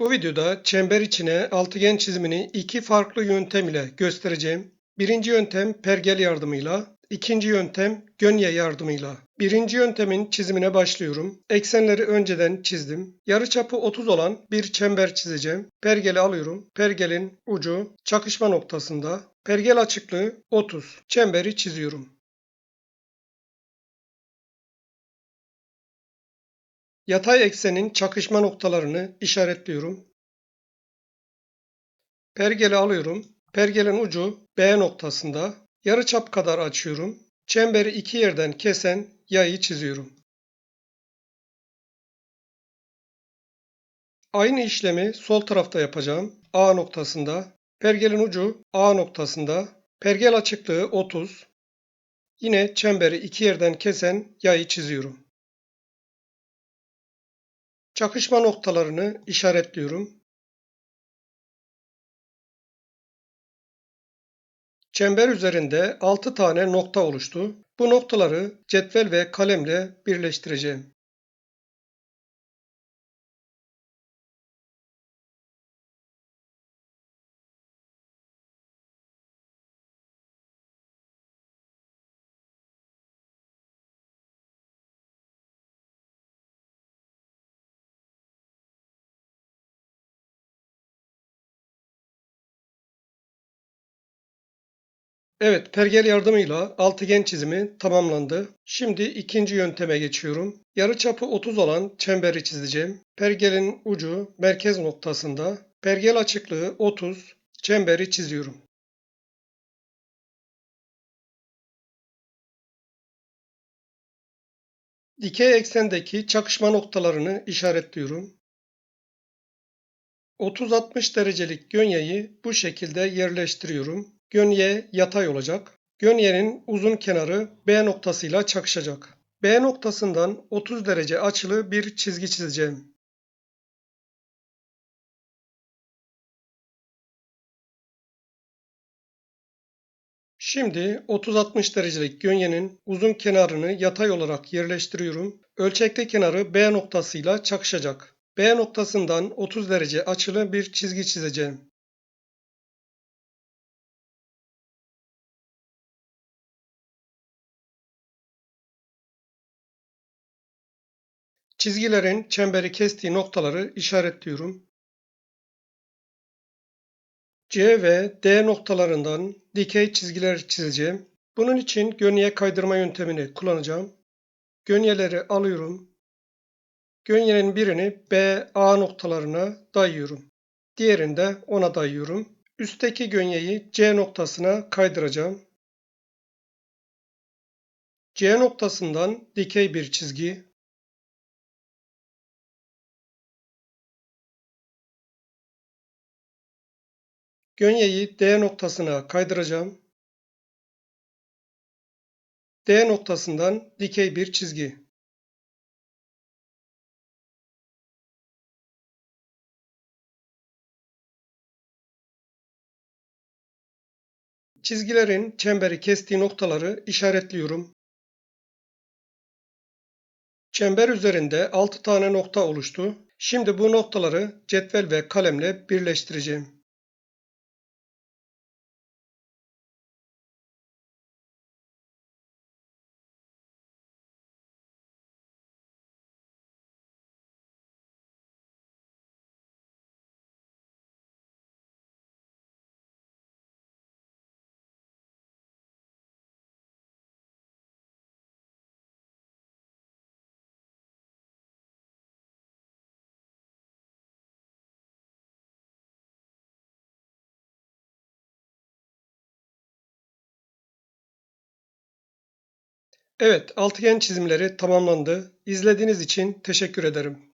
Bu videoda çember içine altıgen çizimini iki farklı yöntem ile göstereceğim. Birinci yöntem pergel yardımıyla, ikinci yöntem gönye yardımıyla. Birinci yöntemin çizimine başlıyorum. Eksenleri önceden çizdim. Yarıçapı 30 olan bir çember çizeceğim. Pergeli alıyorum. Pergelin ucu çakışma noktasında. Pergel açıklığı 30. Çemberi çiziyorum. Yatay eksenin çakışma noktalarını işaretliyorum. Pergeli alıyorum. Pergelin ucu B noktasında. Yarıçap kadar açıyorum. Çemberi iki yerden kesen yayı çiziyorum. Aynı işlemi sol tarafta yapacağım. A noktasında. Pergelin ucu A noktasında. Pergel açıklığı 30. Yine çemberi iki yerden kesen yayı çiziyorum. Çakışma noktalarını işaretliyorum. Çember üzerinde 6 tane nokta oluştu. Bu noktaları cetvel ve kalemle birleştireceğim. Evet, pergel yardımıyla altıgen çizimi tamamlandı. Şimdi ikinci yönteme geçiyorum. Yarıçapı 30 olan çemberi çizeceğim. Pergelin ucu merkez noktasında. Pergel açıklığı 30. Çemberi çiziyorum. Dikey eksendeki çakışma noktalarını işaretliyorum. 30-60 derecelik gönyeyi bu şekilde yerleştiriyorum. Gönye yatay olacak. Gönyenin uzun kenarı B noktasıyla çakışacak. B noktasından 30 derece açılı bir çizgi çizeceğim. Şimdi 30-60 derecelik gönyenin uzun kenarını yatay olarak yerleştiriyorum. Ölçekli kenarı B noktasıyla çakışacak. B noktasından 30 derece açılı bir çizgi çizeceğim. Çizgilerin çemberi kestiği noktaları işaretliyorum. C ve D noktalarından dikey çizgiler çizeceğim. Bunun için gönye kaydırma yöntemini kullanacağım. Gönyeleri alıyorum. Gönyenin birini B, A noktalarına dayıyorum. Diğerini de ona dayıyorum. Üstteki gönyeyi C noktasına kaydıracağım. C noktasından dikey bir çizgi, Gönyeyi D noktasına kaydıracağım. D noktasından dikey bir çizgi. Çizgilerin çemberi kestiği noktaları işaretliyorum. Çember üzerinde 6 tane nokta oluştu. Şimdi bu noktaları cetvel ve kalemle birleştireceğim. Evet, altıgen çizimleri tamamlandı. İzlediğiniz için teşekkür ederim.